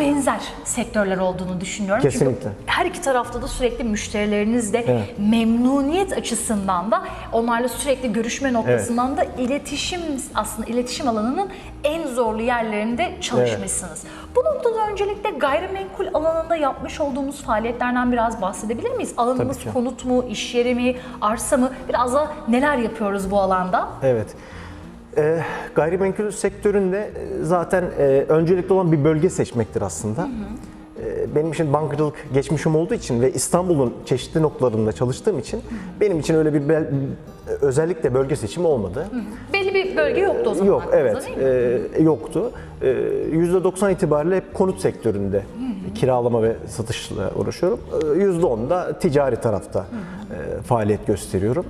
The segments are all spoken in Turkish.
benzer sektörler olduğunu düşünüyorum. Kesinlikle. Çünkü her iki tarafta da sürekli müşterilerinizle Evet. memnuniyet açısından da onlarla sürekli görüşme noktasından da iletişim aslında iletişim alanının en zorlu yerlerinde çalışmışsınız. Bu noktada öncelikle gayrimenkul alanında yapmış olduğumuz faaliyetlerden biraz bahsedebilir miyiz? Alanımız konut mu, iş yeri mi, arsa mı? Biraz da neler yapıyoruz bu alanda? Evet. Ee, gayrimenkul sektöründe e, zaten e, öncelikli olan bir bölge seçmektir aslında. Ee, benim için bankacılık geçmişim olduğu için ve İstanbul'un çeşitli noktalarında çalıştığım için benim için öyle bir bel- özellikle bölge seçimi olmadı. Belli bir bölge yoktu o zaman Yok, evet, e, yoktu. E, %90 itibariyle hep konut sektöründe kiralama ve satışla uğraşıyorum. E, %10 da ticari tarafta e, faaliyet gösteriyorum.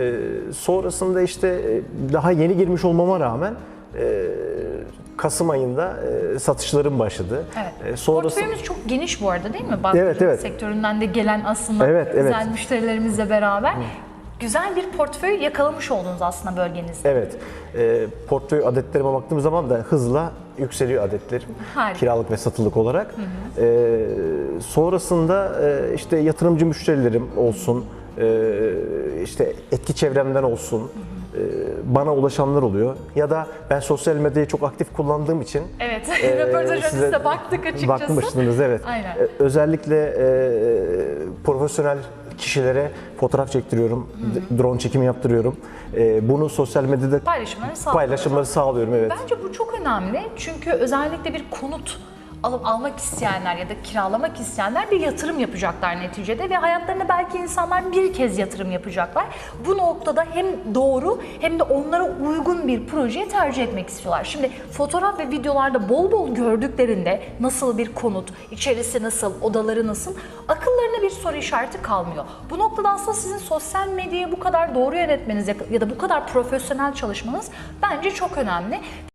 E, sonrasında işte e, daha yeni girmiş olmama rağmen e, Kasım ayında e, satışlarım başladı. Evet. E, sonrası Portföyümüz çok geniş bu arada değil mi? Bankacılık Evet, evet. sektöründen de gelen aslında Evet, evet. güzel müşterilerimizle beraber güzel bir portföy yakalamış oldunuz aslında bölgenizde. Evet. E, portföy adetlerime baktığım zaman da hızla yükseliyor adetlerim. Harika. Kiralık ve satılık olarak. E, sonrasında e, işte yatırımcı müşterilerim olsun, e, işte etki çevremden olsun, e, bana ulaşanlar oluyor. Ya da ben sosyal medyayı çok aktif kullandığım için Evet, e, röportajınızda size baktık açıkçası. Bakmıştınız evet. Aynen. E, Özellikle e, profesyonel kişilere fotoğraf çektiriyorum, drone çekimi yaptırıyorum. E, bunu sosyal medyada Paylaşımları sağlıyoruz. paylaşımları sağlıyorum evet. Bence bu çok önemli çünkü özellikle bir konut alıp almak isteyenler ya da kiralamak isteyenler bir yatırım yapacaklar neticede ve hayatlarında belki insanlar bir kez yatırım yapacaklar. Bu noktada hem doğru hem de onlara uygun bir projeyi tercih etmek istiyorlar. Şimdi fotoğraf ve videolarda bol bol gördüklerinde nasıl bir konut, içerisi nasıl, odaları nasıl akıllarına bir soru işareti kalmıyor. Bu noktada aslında sizin sosyal medyayı bu kadar doğru yönetmeniz ya da bu kadar profesyonel çalışmanız bence çok önemli.